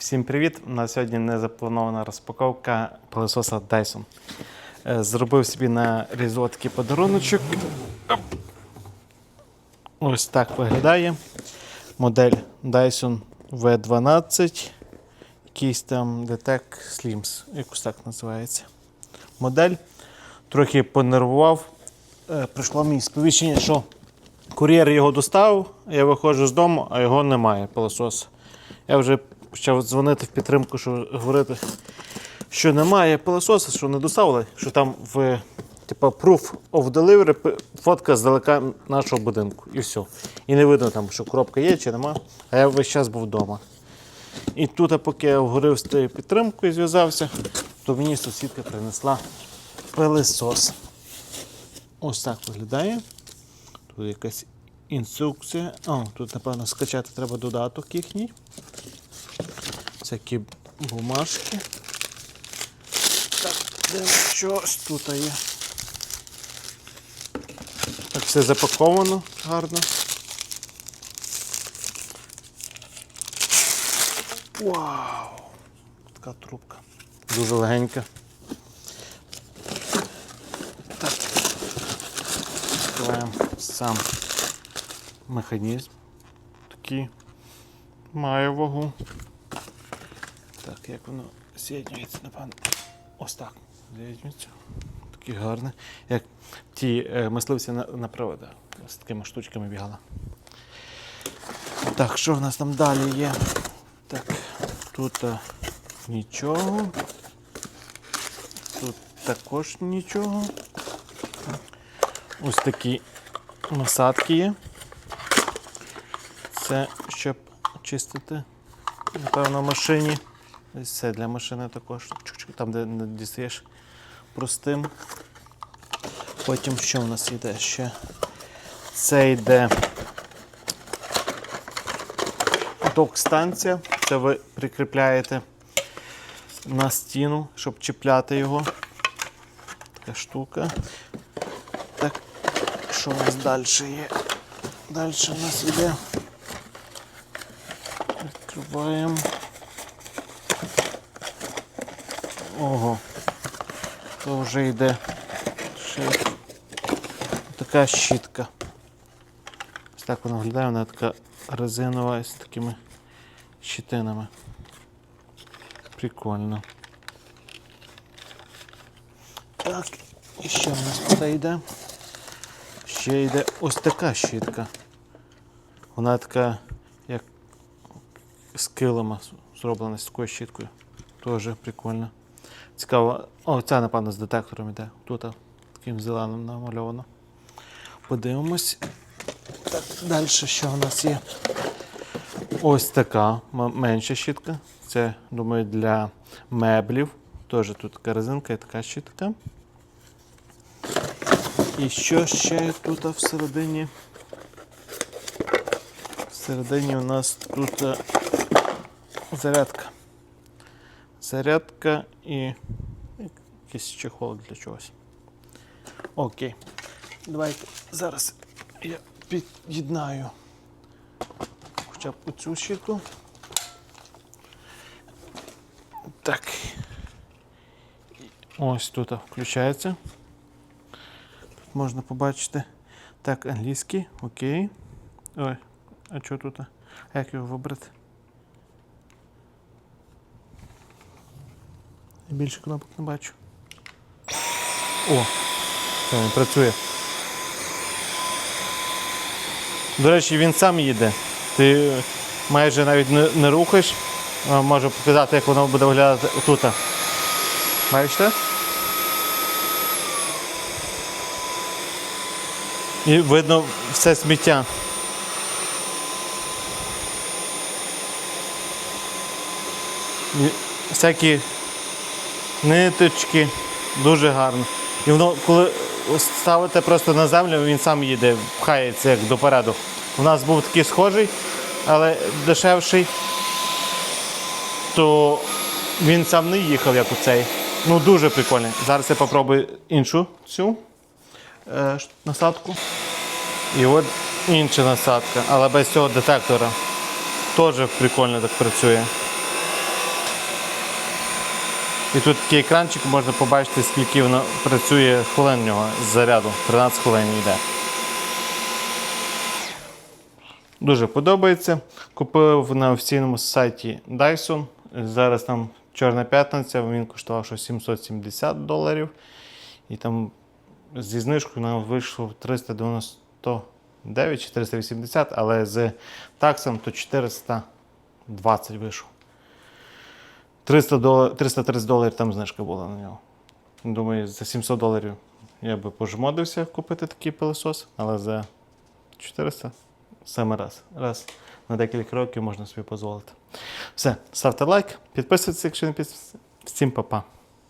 Всім привіт! На сьогодні не запланована розпаковка пилососа Dyson. Е, Зробив собі на різдво такий подаруночок. Ось так виглядає. Модель Dyson V12. Якийсь там Detect Slims, якось так називається. Модель. Трохи понервував. Е, Прийшло мені сповіщення, що кур'єр його доставив, я виходжу з дому, а його немає пилососа. Я вже почав дзвонити в підтримку, що говорити, що немає пилососа, що не доставили, що там в типа proof of delivery фотка здалека нашого будинку. І все. І не видно там, що коробка є чи нема. А я весь час був вдома. І тут, поки я говорив з тією підтримкою, зв'язався, то мені сусідка принесла пилосос. Ось так виглядає. Тут якась інструкція. О, тут, напевно, скачати треба додаток їхній. Всякі бумажки. Так, де щось тут є. Так все запаковано гарно. Вау! Така трубка. Дуже легенька. Так. Відкриваємо сам механізм. Такий має вагу. Так, як воно з'єднюється, напевно. Ось так. З'єднюється. Такий гарний. Як ті е, мисливці на, на проводах. З такими штучками бігала. Так, що в нас там далі є? Так, тут е, нічого. Тут також нічого. Ось такі насадки є. Це щоб чистити, напевно, в машині. Це для машини також. Там, де дістаєш простим. Потім що в нас йде ще? Це йде док-станція. Це ви прикріпляєте на стіну, щоб чіпляти його. Така штука. Так, що у нас далі є? Далі у нас йде. Відкриваємо. Ого. То вже йде ще така щітка. Ось так вона виглядає, вона така резинова з такими щитинами. Прикольно. Так, і що в нас тут йде? Ще йде ось така щітка. Вона така, як з килима зроблена з такою щіткою. Теж прикольно. Цікаво. О, ця, напевно, з детектором йде. Тут таким зеленим намальовано. Подивимось. Так, далі що в нас є? Ось така менша щітка. Це, думаю, для меблів. Теж тут така резинка і така щітка. І що ще тут всередині? Всередині у нас тут е, зарядка. Зарядка і якийсь чехол для чогось. Окей. Давайте зараз я під'єднаю хоча б оцю щітку. Так. Ось тут включається. Тут можна побачити. Так, англійський, окей. Ой, а що тут? А як його вибрати? Більше кнопок не бачу. О! Все, він працює. До речі, він сам їде. Ти майже навіть не, не рухаєш. Можу показати, як воно буде виглядати отут. Бачите? І видно все сміття. Всякі ниточки, дуже гарно. І воно, коли ставите просто на землю, він сам їде, пхається як допереду. У нас був такий схожий, але дешевший, то він сам не їхав, як у цей. Ну, дуже прикольний. Зараз я попробую іншу цю е, насадку. І от інша насадка, але без цього детектора. Теж прикольно так працює. І тут такий екранчик, можна побачити, скільки воно працює хвилин нього з заряду. 13 хвилин йде. Дуже подобається. Купив на офіційному сайті Dyson. Зараз там Чорна п'ятниця, він коштував щось 770 доларів. І там зі знижкою нам вийшло 399 чи 380, але з таксом то 420 вийшов. 300 долар, 330 доларів там знижка була на нього. Думаю, за 700 доларів я би пожмодився купити такий пилосос, але за 400 саме раз. Раз на декілька років можна собі дозволити. Все, ставте лайк, підписуйтесь, якщо не підписуєтесь. Всім па-па.